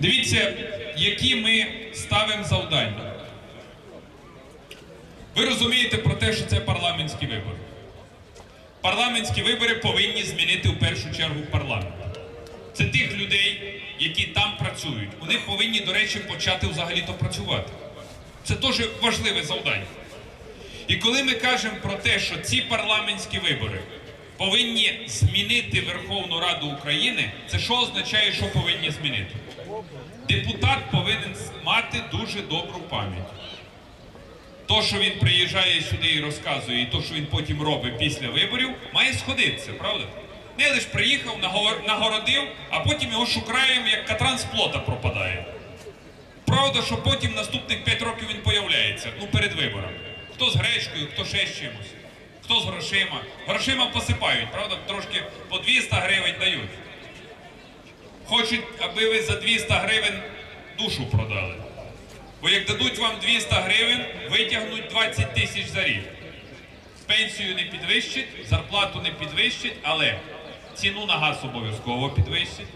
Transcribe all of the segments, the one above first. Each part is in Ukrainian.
Дивіться, які ми ставимо завдання. Ви розумієте про те, що це парламентські вибори. Парламентські вибори повинні змінити в першу чергу парламент. Це тих людей, які там працюють. Вони повинні, до речі, почати взагалі-то працювати. Це теж важливе завдання. І коли ми кажемо про те, що ці парламентські вибори повинні змінити Верховну Раду України, це що означає, що повинні змінити? Депутат повинен мати дуже добру пам'ять. То, що він приїжджає сюди і розказує, і то, що він потім робить після виборів, має сходитися, правда? Не лише приїхав, нагородив, а потім його шукаємо, як катран з плота пропадає. Правда, що потім наступних 5 років він появляється, ну перед виборами. Хто з гречкою, хто ще з чимось, хто з грошима. Грошима посипають, правда, трошки по 200 гривень дають. Хочуть, аби ви за 200 гривень душу продали. Бо як дадуть вам 200 гривень, витягнуть 20 тисяч за рік. Пенсію не підвищить, зарплату не підвищить, але ціну на газ обов'язково підвищить,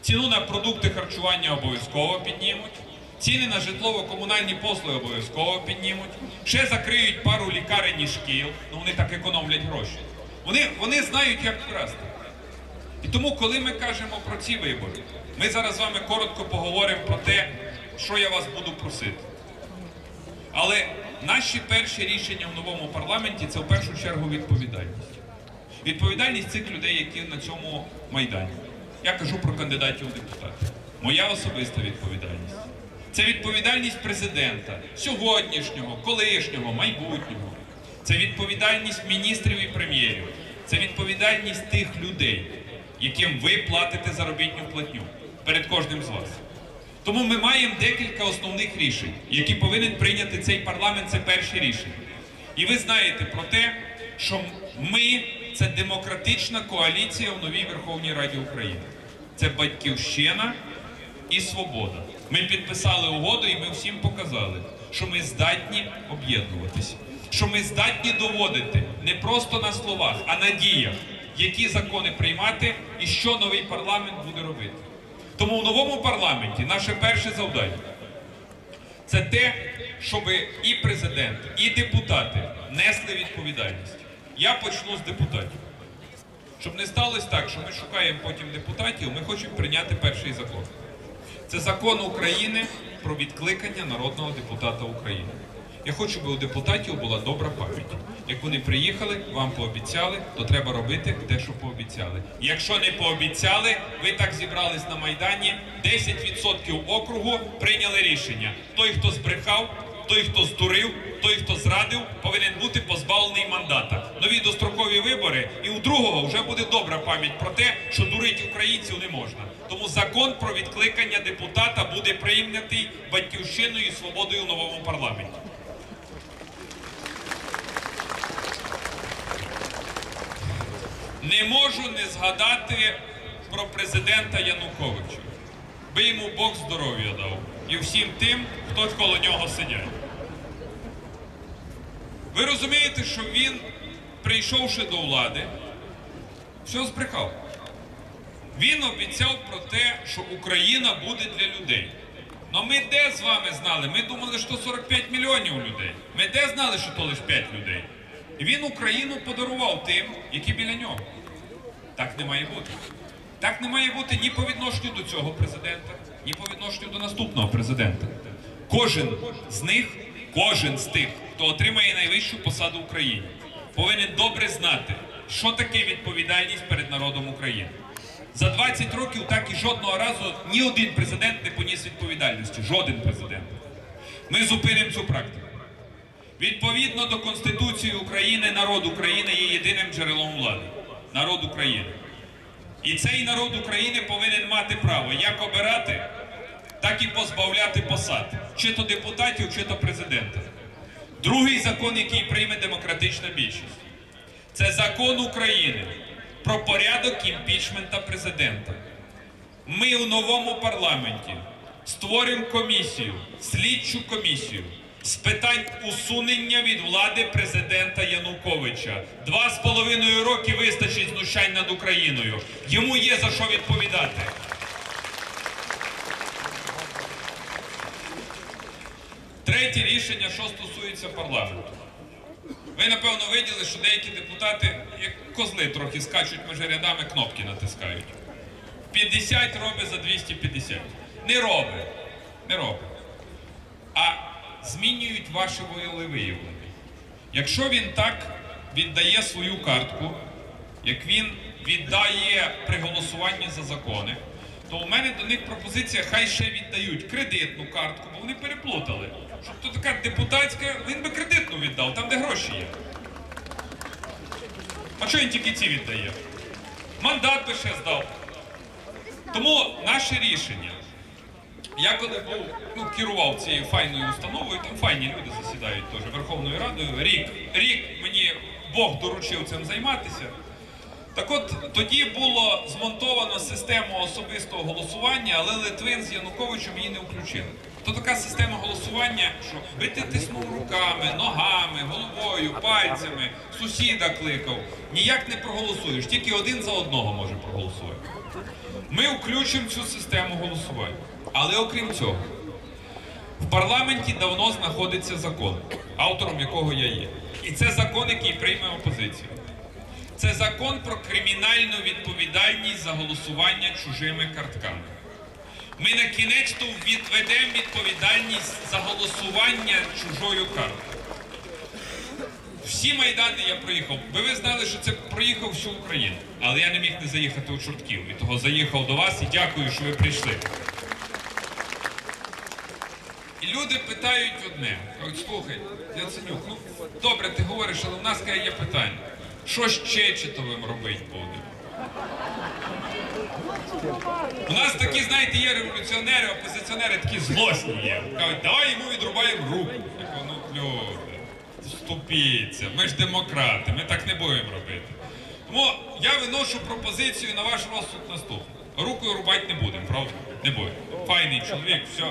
ціну на продукти харчування обов'язково піднімуть, ціни на житлово-комунальні послуги обов'язково піднімуть, ще закриють пару лікарень і шкіл, ну вони так економлять гроші. Вони, вони знають, як вкрасти. І тому, коли ми кажемо про ці вибори, ми зараз з вами коротко поговоримо про те, що я вас буду просити. Але наші перші рішення в новому парламенті це в першу чергу відповідальність. Відповідальність цих людей, які на цьому майдані. Я кажу про кандидатів у депутати. Моя особиста відповідальність. Це відповідальність президента, сьогоднішнього, колишнього, майбутнього. Це відповідальність міністрів і прем'єрів. Це відповідальність тих людей, яким ви платите заробітну платню перед кожним з вас. Тому ми маємо декілька основних рішень, які повинен прийняти цей парламент. Це перші рішення. І ви знаєте про те, що ми це демократична коаліція в новій Верховній Раді України. Це батьківщина і свобода. Ми підписали угоду, і ми всім показали, що ми здатні об'єднуватися, що ми здатні доводити не просто на словах, а на діях, які закони приймати і що новий парламент буде робити. Тому в новому парламенті наше перше завдання це те, щоб і президент, і депутати несли відповідальність. Я почну з депутатів. Щоб не сталося так, що ми шукаємо потім депутатів, ми хочемо прийняти перший закон. Це закон України про відкликання народного депутата України. Я хочу, щоб у депутатів була добра пам'ять. Як вони приїхали, вам пообіцяли, то треба робити те, що пообіцяли. Якщо не пообіцяли, ви так зібрались на Майдані, 10% округу прийняли рішення. Той, хто збрехав, той, хто здурив, той, хто зрадив, повинен бути позбавлений мандата. Нові дострокові вибори, і у другого вже буде добра пам'ять про те, що дурити українців не можна. Тому закон про відкликання депутата буде прийнятий батьківщиною і свободою в новому парламенті. Не можу не згадати про президента Януковича. Би йому Бог здоров'я дав і всім тим, хто коло нього сидять. Ви розумієте, що він, прийшовши до влади, все збрехав. Він обіцяв про те, що Україна буде для людей. Ну ми де з вами знали? Ми думали, що 45 мільйонів людей. Ми де знали, що то лише 5 людей. І він Україну подарував тим, які біля нього. Так не має бути. Так не має бути ні по відношенню до цього президента, ні по відношенню до наступного президента. Кожен з них, кожен з тих, хто отримає найвищу посаду в Україні, повинен добре знати, що таке відповідальність перед народом України. За 20 років так і жодного разу ні один президент не поніс відповідальності. Жоден президент. Ми зупинимо цю практику. Відповідно до Конституції України, народ України є єдиним джерелом влади. Народ України. І цей народ України повинен мати право як обирати, так і позбавляти посад, чи то депутатів, чи то президента. Другий закон, який прийме демократична більшість, це закон України про порядок імпічмента президента. Ми у новому парламенті створимо комісію, слідчу комісію з питань усунення від влади президента Януковича. Два з половиною роки вистачить знущань над Україною. Йому є за що відповідати. Третє рішення, що стосується парламенту. Ви, напевно, виділи, що деякі депутати, як козли, трохи скачуть між рядами, кнопки натискають. 50 робить за 250. Не роби. Не роби. Змінюють ваше волевиявлення. Якщо він так віддає свою картку, як він віддає при голосуванні за закони, то у мене до них пропозиція, хай ще віддають кредитну картку, бо вони переплутали. Щоб то така депутатська, він би кредитну віддав, там де гроші є. А чого він тільки ці віддає? Мандат би ще здав. Тому наше рішення. Я коли був, ну, керував цією файною установою, там файні люди засідають теж Верховною Радою. Рік, рік мені Бог доручив цим займатися. Так от тоді було змонтовано систему особистого голосування, але Литвин з Януковичем її не включили. То така система голосування, що ти тиснув руками, ногами, головою, пальцями, сусіда кликав, ніяк не проголосуєш, тільки один за одного може проголосувати. Ми включимо цю систему голосування. Але окрім цього, в парламенті давно знаходиться закон, автором якого я є. І це закон, який прийме опозиція. Це закон про кримінальну відповідальність за голосування чужими картками. Ми на кінець відведемо відповідальність за голосування чужою карткою. Всі майдани я проїхав. Би ви знали, що це проїхав всю Україну. Але я не міг не заїхати у Чортків. І того заїхав до вас і дякую, що ви прийшли. І люди питають одне. Кажуть, слухай, Яценюк, ну добре, ти говориш, але в нас каже, є питання. Що з Чечетовим робити будемо? У нас такі, знаєте, є революціонери, опозиціонери такі злосні є. Кажуть, давай йому відрубаємо руку. Я кажу, ну люди, вступіться, ми ж демократи, ми так не будемо робити. Тому я виношу пропозицію на ваш розсуд наступну. Рукою рубати не будемо, правда? Не будемо. Файний чоловік, все.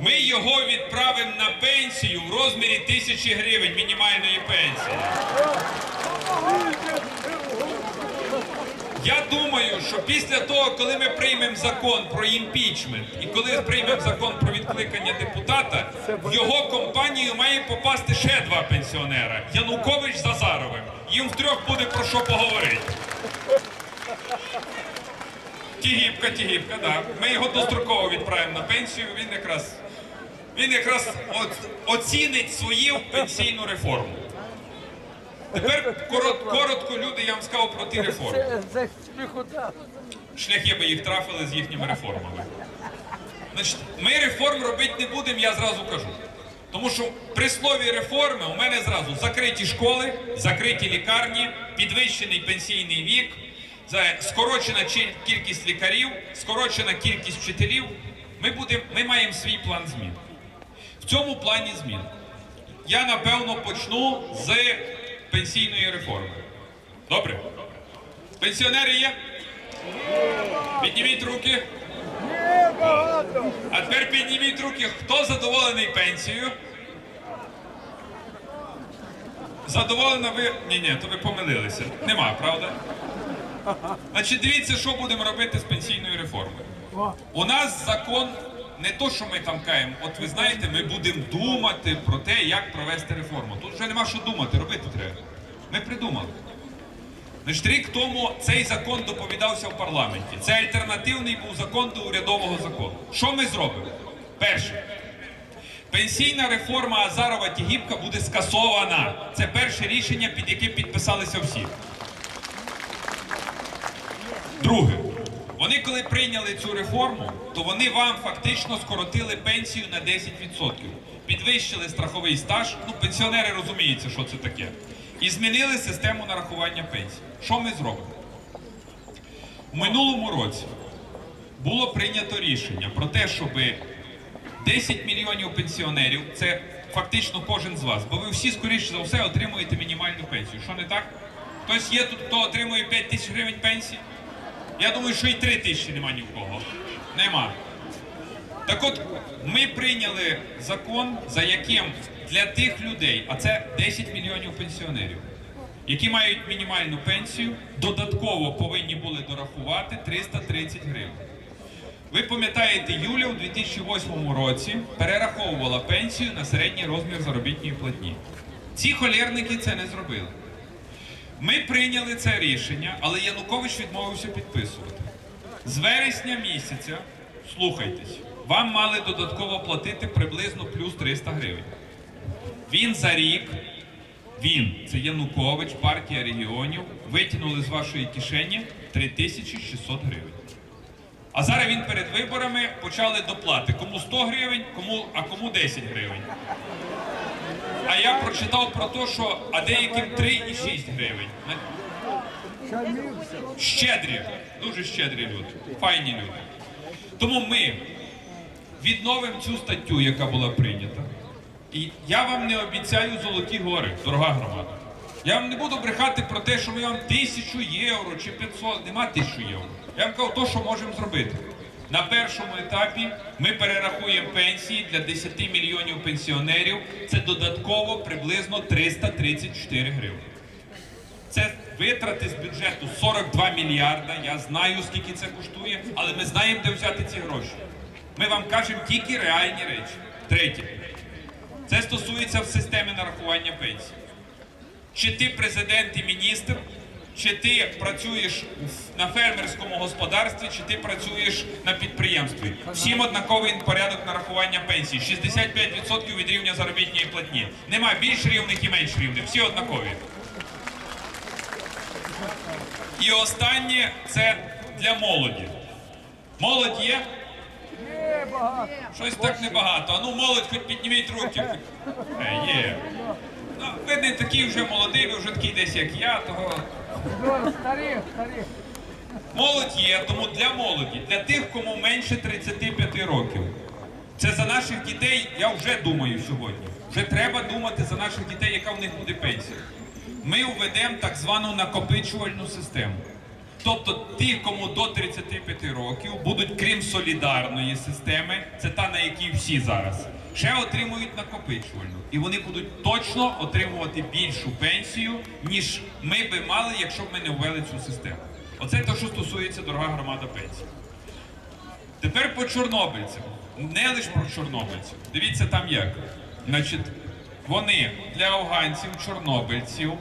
Ми його відправимо на пенсію в розмірі тисячі гривень мінімальної пенсії. Я думаю, що після того, коли ми приймемо закон про імпічмент і коли приймемо закон про відкликання депутата, в його компанію має попасти ще два пенсіонера Янукович з Азаровим. Їм втрьох буде про що поговорити. Тігіпка, тігіпка, так. Ми його достроково відправимо на пенсію. Він якраз він якраз оцінить свою пенсійну реформу. Тепер корот, коротко люди, я вам сказав про ті реформи. Шляхи би їх трафили з їхніми реформами. Значить, ми реформ робити не будемо, я зразу кажу. Тому що при слові реформи у мене зразу закриті школи, закриті лікарні, підвищений пенсійний вік, за- скорочена кількість лікарів, скорочена кількість вчителів. Ми, будем, ми маємо свій план змін. В цьому плані змін я напевно почну з пенсійної реформи. Добре? Пенсіонери є? Підніміть руки. А тепер підніміть руки, хто задоволений пенсією? Задоволена ви. Ні, ні, то ви помилилися. Нема, правда? Значить, дивіться, що будемо робити з пенсійною реформою. У нас закон не то, що ми там каємо. От ви знаєте, ми будемо думати про те, як провести реформу. Тут вже нема що думати, робити треба. Ми придумали. Значить, рік тому цей закон доповідався в парламенті. Це альтернативний був закон до урядового закону. Що ми зробимо? Перше. Пенсійна реформа Азарова Тігіпка буде скасована. Це перше рішення, під яким підписалися всі. Друге. Вони коли прийняли цю реформу, то вони вам фактично скоротили пенсію на 10%. Підвищили страховий стаж. Ну, пенсіонери розуміються, що це таке. І змінили систему нарахування пенсій. Що ми зробимо? У минулому році було прийнято рішення про те, щоб 10 мільйонів пенсіонерів, це фактично кожен з вас, бо ви всі, скоріше за все, отримуєте мінімальну пенсію. Що не так? Хтось є тут, хто отримує 5 тисяч гривень пенсії? Я думаю, що і 3 тисячі нема ні в кого. Нема. Так от, ми прийняли закон, за яким для тих людей, а це 10 мільйонів пенсіонерів, які мають мінімальну пенсію, додатково повинні були дорахувати 330 гривень. Ви пам'ятаєте, Юля у 2008 році перераховувала пенсію на середній розмір заробітної платні. Ці холєрники це не зробили. Ми прийняли це рішення, але Янукович відмовився підписувати. З вересня місяця, слухайтесь, вам мали додатково платити приблизно плюс 300 гривень. Він за рік, він, це Янукович, партія регіонів, витягнули з вашої кишені 3600 гривень. А зараз він перед виборами почали доплати. Кому 100 гривень, кому, а кому 10 гривень. А я прочитав про те, що а деяким 3 і 6 гривень. Щедрі, дуже щедрі люди, файні люди. Тому ми відновимо цю статтю, яка була прийнята. І я вам не обіцяю золоті гори, дорога громада. Я вам не буду брехати про те, що ми вам тисячу євро чи 500, нема тисячу євро. Я вам кажу, то, що можемо зробити. На першому етапі ми перерахуємо пенсії для 10 мільйонів пенсіонерів. Це додатково приблизно 334 гривні. Це витрати з бюджету 42 мільярда. Я знаю, скільки це коштує, але ми знаємо, де взяти ці гроші. Ми вам кажемо тільки реальні речі. Третє. Це стосується в системі нарахування пенсій. Чи ти президент і міністр, чи ти працюєш на фермерському господарстві, чи ти працюєш на підприємстві. Всім однаковий порядок нарахування пенсії. 65% від рівня заробітної платні. Нема більш рівних і менш рівних. Всі однакові. І останнє це для молоді. Молодь є? Щось так небагато. А ну молодь, хоч підніміть руки. Е, є. Ну, ви не такий вже молодий, ви вже такий десь як я, того. Старих, старих. Молодь є, тому для молоді, для тих, кому менше 35 років. Це за наших дітей, я вже думаю сьогодні. Вже треба думати за наших дітей, яка в них буде пенсія. Ми введемо так звану накопичувальну систему. Тобто ті, кому до 35 років, будуть, крім солідарної системи, це та, на якій всі зараз, ще отримують накопичувальну. І вони будуть точно отримувати більшу пенсію, ніж ми би мали, якщо б ми не ввели цю систему. Оце те, що стосується дорога громада пенсії. Тепер по чорнобильцям. Не лише про чорнобильців. Дивіться там як. Значить, вони для афганців, чорнобильців,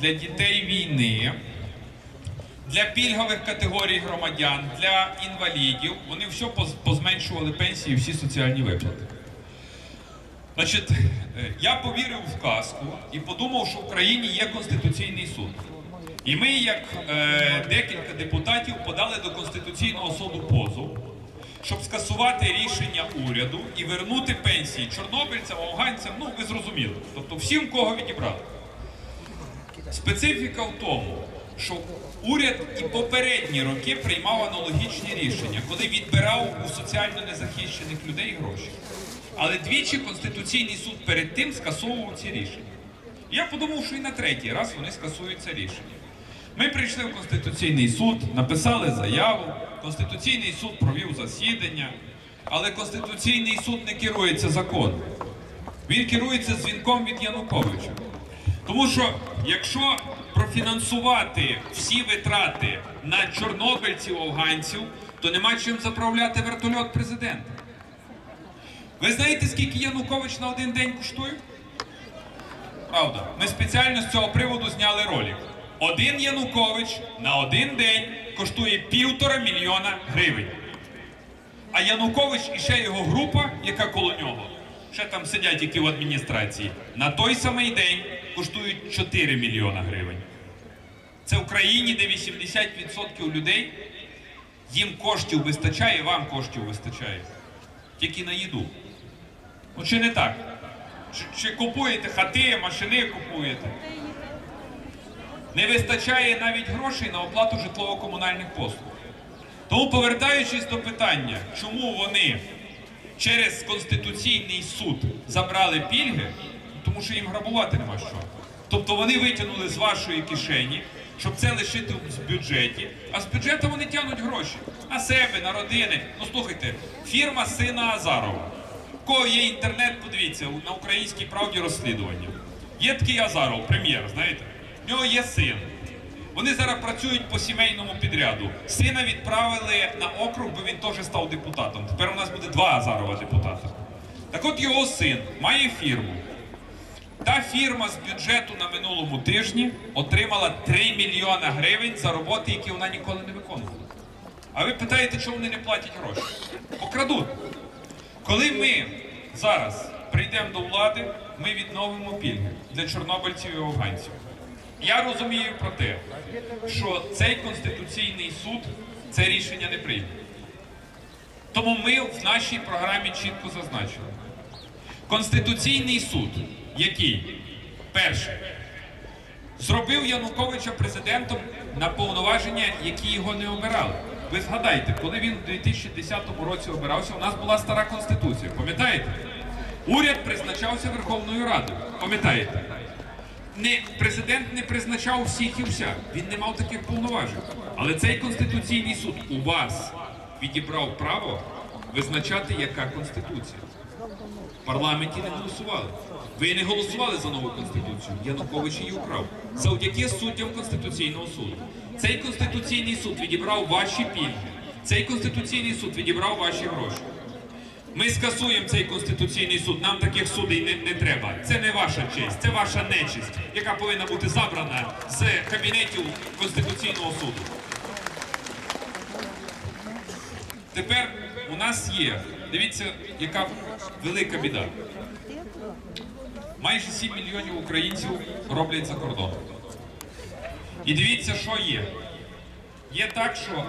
для дітей війни, для пільгових категорій громадян, для інвалідів, вони все позменшували пенсії, всі соціальні виплати. Значить, е, я повірив в казку і подумав, що в Україні є Конституційний суд. І ми, як е, декілька депутатів, подали до Конституційного суду позов, щоб скасувати рішення уряду і вернути пенсії чорнобильцям, афганцям, ну ви зрозуміли. Тобто всім, кого відібрали. Специфіка в тому, що уряд і попередні роки приймав аналогічні рішення, коли відбирав у соціально незахищених людей гроші. Але двічі Конституційний суд перед тим скасовував ці рішення. Я подумав, що і на третій раз вони скасують це рішення. Ми прийшли в Конституційний суд, написали заяву, Конституційний суд провів засідання, але Конституційний суд не керується законом. Він керується дзвінком від Януковича. Тому що якщо профінансувати всі витрати на чорнобильців, афганців, то нема чим заправляти вертольот президента. Ви знаєте, скільки Янукович на один день коштує? Правда, ми спеціально з цього приводу зняли ролик. Один Янукович на один день коштує півтора мільйона гривень. А Янукович і ще його група, яка коло нього, ще там сидять які в адміністрації, на той самий день коштують 4 мільйона гривень. Це в країні, де 80% людей їм коштів вистачає, вам коштів вистачає. Тільки на їду. Ну чи не так? Чи, чи купуєте хати, машини купуєте? Не вистачає навіть грошей на оплату житлово-комунальних послуг. Тому, повертаючись до питання, чому вони через Конституційний суд забрали пільги, тому що їм грабувати нема що. Тобто вони витягнули з вашої кишені, щоб це лишити в бюджеті, а з бюджету вони тягнуть гроші на себе, на родини. Ну слухайте, фірма сина Азарова. У кого є інтернет, подивіться, на українській правді розслідування. Є такий Азаров, прем'єр, знаєте? В нього є син. Вони зараз працюють по сімейному підряду. Сина відправили на округ, бо він теж став депутатом. Тепер у нас буде два Азарова депутата. Так от його син має фірму. Та фірма з бюджету на минулому тижні отримала 3 мільйона гривень за роботи, які вона ніколи не виконувала. А ви питаєте, чому вони не платять гроші? Покрадуть. Коли ми зараз прийдемо до влади, ми відновимо пільги для чорнобильців і афганців. Я розумію про те, що цей конституційний суд це рішення не прийме. Тому ми в нашій програмі чітко зазначили. Конституційний суд, який перше зробив Януковича президентом на повноваження, які його не обирали. Ви згадайте, коли він у 2010 році обирався, у нас була стара конституція. Пам'ятаєте? Уряд призначався Верховною Радою. Пам'ятаєте? Не, президент не призначав всіх і вся. Він не мав таких повноважень. Але цей конституційний суд у вас відібрав право визначати, яка конституція. Парламенті не голосували. Ви не голосували за нову конституцію. Янукович її украв. Завдяки суддям Конституційного суду. Цей конституційний суд відібрав ваші пільги. Цей конституційний суд відібрав ваші гроші. Ми скасуємо цей конституційний суд. Нам таких судей не, не треба. Це не ваша честь, це ваша нечисть, яка повинна бути забрана з кабінетів Конституційного суду. Тепер у нас є, дивіться, яка велика біда. Майже 7 мільйонів українців роблять за кордоном. І дивіться, що є. Є так, що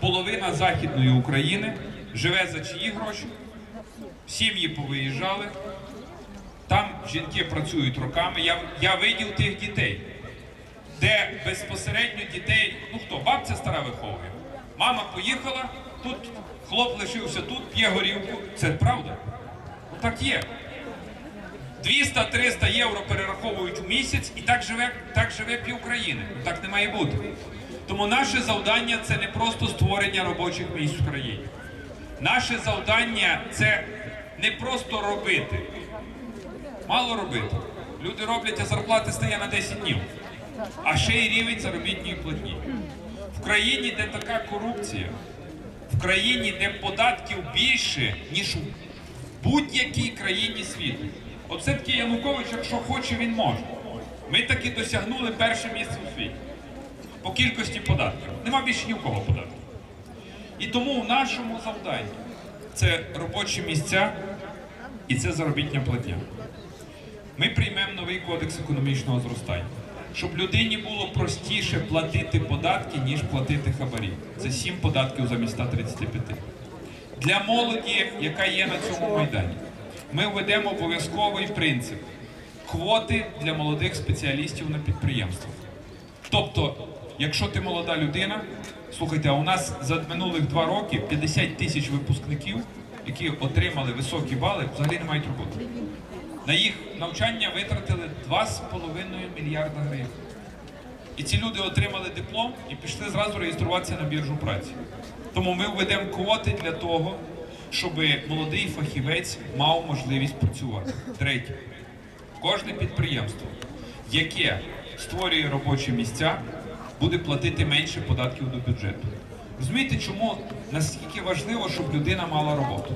половина Західної України живе за чиї гроші, сім'ї повиїжджали, там жінки працюють роками. Я, я видів тих дітей, де безпосередньо дітей, ну хто, бабця стара виховує. Мама поїхала, тут хлоп лишився тут, п'є горілку. Це правда. Ну так є. 200-300 євро перераховують у місяць і так живе, так живе пів країни. Так не має бути. Тому наше завдання це не просто створення робочих місць в країні. Наше завдання це не просто робити. Мало робити. Люди роблять, а зарплати стає на 10 днів. А ще й рівень заробітної платні. В країні, де така корупція, в країні, де податків більше, ніж у будь-якій країні світу. От все-таки Янукович, якщо хоче, він може. Ми таки досягнули перше місце у світі по кількості податків. Нема більше ні у кого податків. І тому в нашому завданні це робочі місця і це заробітня платня. Ми приймемо новий кодекс економічного зростання, щоб людині було простіше платити податки, ніж платити хабарі. Це 7 податків замість 135. Для молоді, яка є на цьому майдані, ми введемо обов'язковий принцип квоти для молодих спеціалістів на підприємствах. Тобто, якщо ти молода людина, слухайте, а у нас за минулих два роки 50 тисяч випускників, які отримали високі бали, взагалі не мають роботи. На їх навчання витратили 2,5 мільярда гривень. І ці люди отримали диплом і пішли зразу реєструватися на біржу праці. Тому ми введемо квоти для того, щоб молодий фахівець мав можливість працювати. Третє. Кожне підприємство, яке створює робочі місця, буде платити менше податків до бюджету. Розумієте, чому наскільки важливо, щоб людина мала роботу?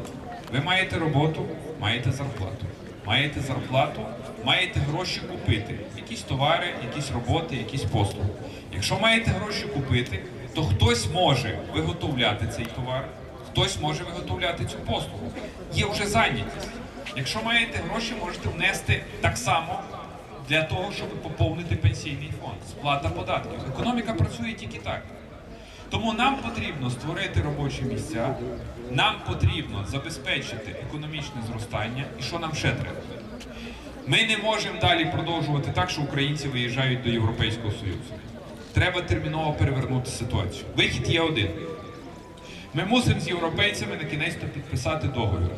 Ви маєте роботу, маєте зарплату. Маєте зарплату, маєте гроші купити. Якісь товари, якісь роботи, якісь послуги. Якщо маєте гроші купити, то хтось може виготовляти цей товар, хтось може виготовляти цю послугу. Є вже зайнятість. Якщо маєте гроші, можете внести так само для того, щоб поповнити пенсійний фонд. Сплата податків. Економіка працює тільки так. Тому нам потрібно створити робочі місця, нам потрібно забезпечити економічне зростання. І що нам ще треба? Ми не можемо далі продовжувати так, що українці виїжджають до Європейського Союзу. Треба терміново перевернути ситуацію. Вихід є один. Ми мусимо з європейцями на кінець підписати договір.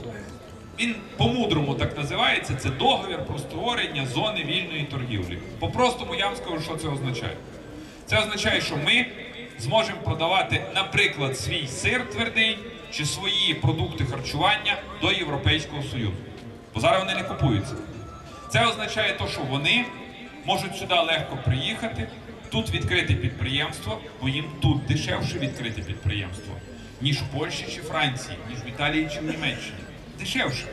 Він по-мудрому так називається. Це договір про створення зони вільної торгівлі. По-простому я вам скажу, що це означає. Це означає, що ми зможемо продавати, наприклад, свій сир твердий чи свої продукти харчування до Європейського Союзу. Бо зараз вони не купуються. Це означає те, що вони можуть сюди легко приїхати, тут відкрити підприємство, бо їм тут дешевше відкрити підприємство, ніж в Польщі чи Франції, ніж в Італії чи в Німеччині. Дешевше.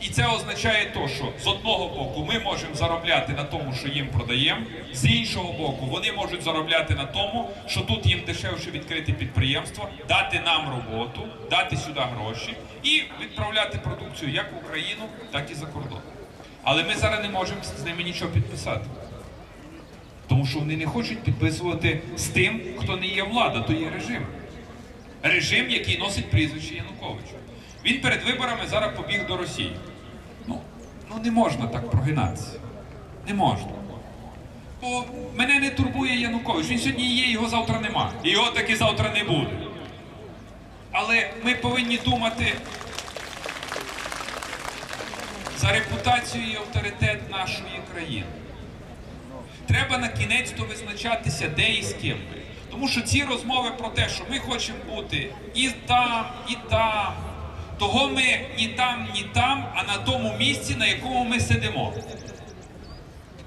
І це означає то, що з одного боку ми можемо заробляти на тому, що їм продаємо, з іншого боку, вони можуть заробляти на тому, що тут їм дешевше відкрити підприємство, дати нам роботу, дати сюди гроші і відправляти продукцію як в Україну, так і за кордон. Але ми зараз не можемо з ними нічого підписати. Тому що вони не хочуть підписувати з тим, хто не є влада, то є режим. Режим, який носить прізвище Януковича. Він перед виборами зараз побіг до Росії. Ну, не можна так прогинатися. Не можна. Бо мене не турбує Янукович. Він сьогодні є, його завтра нема. Його таки завтра не буде. Але ми повинні думати за репутацію і авторитет нашої країни. Треба на кінець то визначатися, де і з ким. Тому що ці розмови про те, що ми хочемо бути і там, і там, того ми ні там, ні там, а на тому місці, на якому ми сидимо.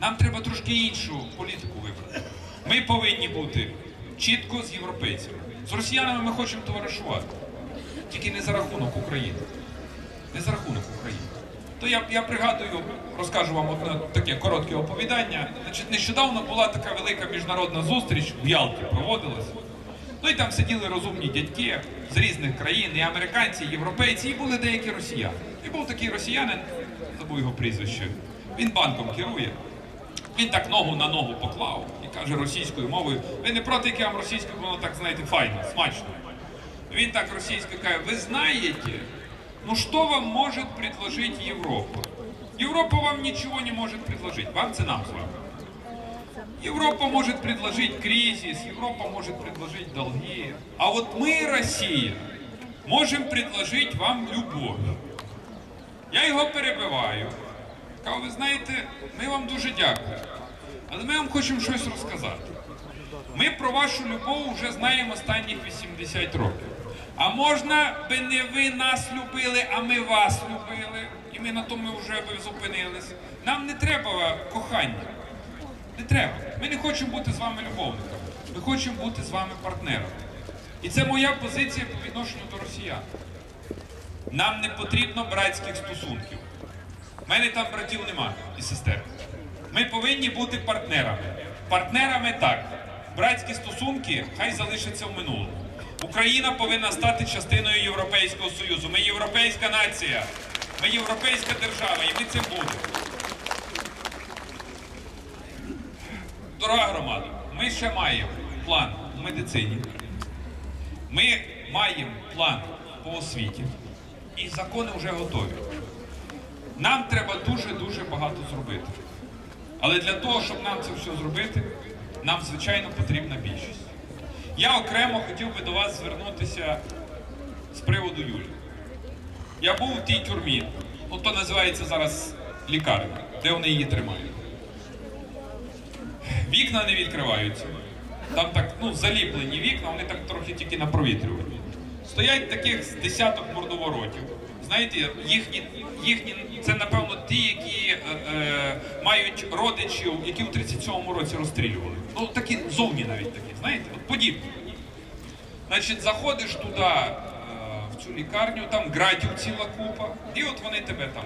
Нам треба трошки іншу політику вибрати. Ми повинні бути чітко з європейцями. З росіянами ми хочемо товаришувати. Тільки не за рахунок України. Не за рахунок України. То я, я пригадую, розкажу вам одне таке коротке оповідання. Значить, нещодавно була така велика міжнародна зустріч в Ялті проводилася. Ну і там сиділи розумні дядьки з різних країн, і американці, і європейці, і були деякі росіяни. І був такий росіянин, забув його прізвище. Він банком керує. Він так ногу на ногу поклав і каже російською мовою: ви не проти, як я вам російською, воно так, знаєте, файно, смачно. Він так російською каже, ви знаєте, ну что вам может предложить Европа? Европа вам ничего не может предложить. Вам це нам с вами. Европа может предложить кризис, Европа может предложить долги. А вот мы, Россия, можем предложить вам любовь. Я його перебиваю. Кажу, ви знаєте, ми вам дуже дякуємо. Але ми вам хочемо щось розказати. Ми про вашу любов вже знаємо останніх 80 років. А можна би не ви нас любили, а ми вас любили, і ми на тому вже би зупинились. Нам не треба кохання. Не треба. Ми не хочемо бути з вами любовниками. Ми хочемо бути з вами партнерами. І це моя позиція по відношенню до росіян. Нам не потрібно братських стосунків. У мене там братів нема і сестер. Ми повинні бути партнерами. Партнерами так. Братські стосунки хай залишаться в минулому. Україна повинна стати частиною Європейського Союзу. Ми європейська нація, ми європейська держава, і ми цим будемо. Дорога громада, ми ще маємо план в медицині. Ми маємо план по освіті. І закони вже готові. Нам треба дуже-дуже багато зробити. Але для того, щоб нам це все зробити, нам, звичайно, потрібна більшість. Я окремо хотів би до вас звернутися з приводу Юлі. Я був у тій тюрмі, ну то називається зараз лікарня, де вони її тримають. Вікна не відкриваються. Там так, ну, заліплені вікна, вони так трохи тільки на провітрюванні. Стоять таких з десяток мордоворотів. Знаєте, їхні, їхні це напевно ті, які е, е, мають родичів, які в 37-му році розстрілювали. Ну такі зовні навіть такі, знаєте, от подібні. Значить, заходиш туди цю лікарню, там градів ціла купа, і от вони тебе там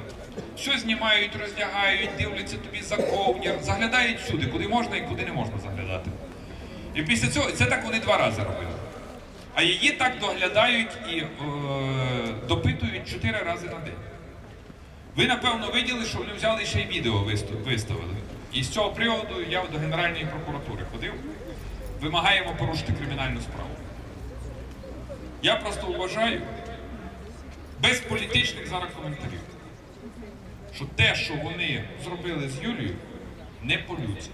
все знімають, роздягають, дивляться тобі за ковнір, заглядають всюди, куди можна і куди не можна заглядати. І після цього це так вони два рази робили. А її так доглядають і е, допитують чотири рази на день. Ви, напевно, виділи, що вони взяли ще й відео виставили. І з цього приводу я до Генеральної прокуратури ходив. Вимагаємо порушити кримінальну справу. Я просто вважаю, без політичних зараз коментарів, що те, що вони зробили з Юлією, не по-людськи.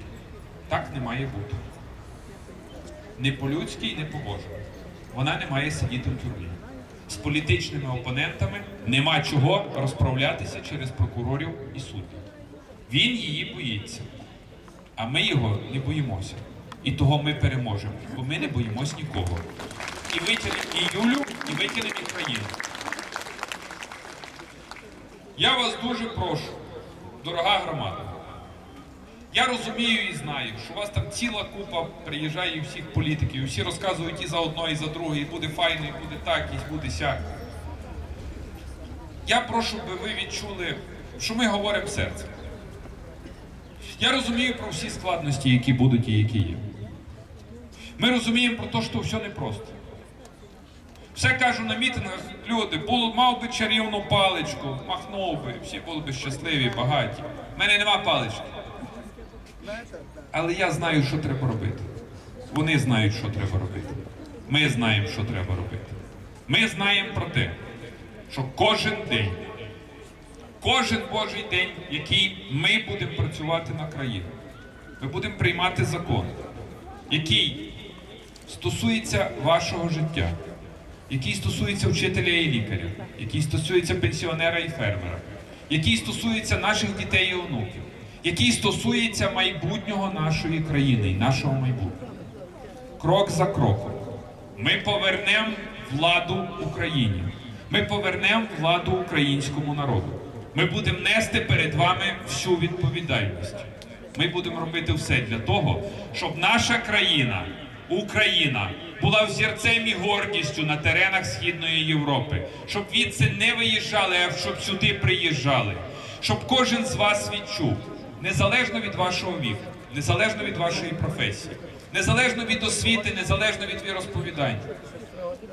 Так не має бути. Не по-людськи і не по-божому. Вона не має сидіти в тюрмі. З політичними опонентами нема чого розправлятися через прокурорів і суддів. Він її боїться, а ми його не боїмося. І того ми переможемо, бо ми не боїмось нікого. І витягнемо і Юлю, і витягнемо і країну. Я вас дуже прошу, дорога громада, Я розумію і знаю, що у вас там ціла купа приїжджає і всіх політиків, і всі розказують і за одно, і за друге, і буде файно, і буде так, і буде сяк. Я прошу, би ви відчули, що ми говоримо серцем. Я розумію про всі складності, які будуть і які є. Ми розуміємо про те, що все непросто. Все кажу на мітингах, люди, було, мав би чарівну паличку, махнув би, всі були б щасливі, багаті. У мене нема палички. Але я знаю, що треба робити. Вони знають, що треба робити. Ми знаємо, що треба робити. Ми знаємо про те, що кожен день, кожен Божий день, який ми будемо працювати на країну, ми будемо приймати закон, який стосується вашого життя, який стосується вчителя і лікаря, який стосується пенсіонера і фермера, який стосується наших дітей і онуків, який стосується майбутнього нашої країни і нашого майбутнього. Крок за кроком. Ми повернемо владу Україні. Ми повернемо владу українському народу. Ми будемо нести перед вами всю відповідальність. Ми будемо робити все для того, щоб наша країна, Україна, була взірцем і гордістю на теренах Східної Європи, щоб відси не виїжджали, а щоб сюди приїжджали, щоб кожен з вас відчув, незалежно від вашого віку, незалежно від вашої професії, незалежно від освіти, незалежно від віросповідань.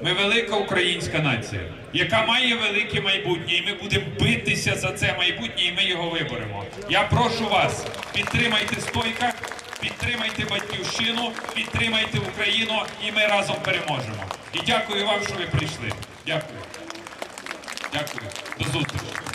Ми велика українська нація, яка має велике майбутнє, і ми будемо битися за це майбутнє, і ми його виборемо. Я прошу вас, підтримайте стойка, підтримайте батьківщину, підтримайте Україну, і ми разом переможемо. І дякую вам, що ви прийшли. Дякую. Дякую. До зустрічі.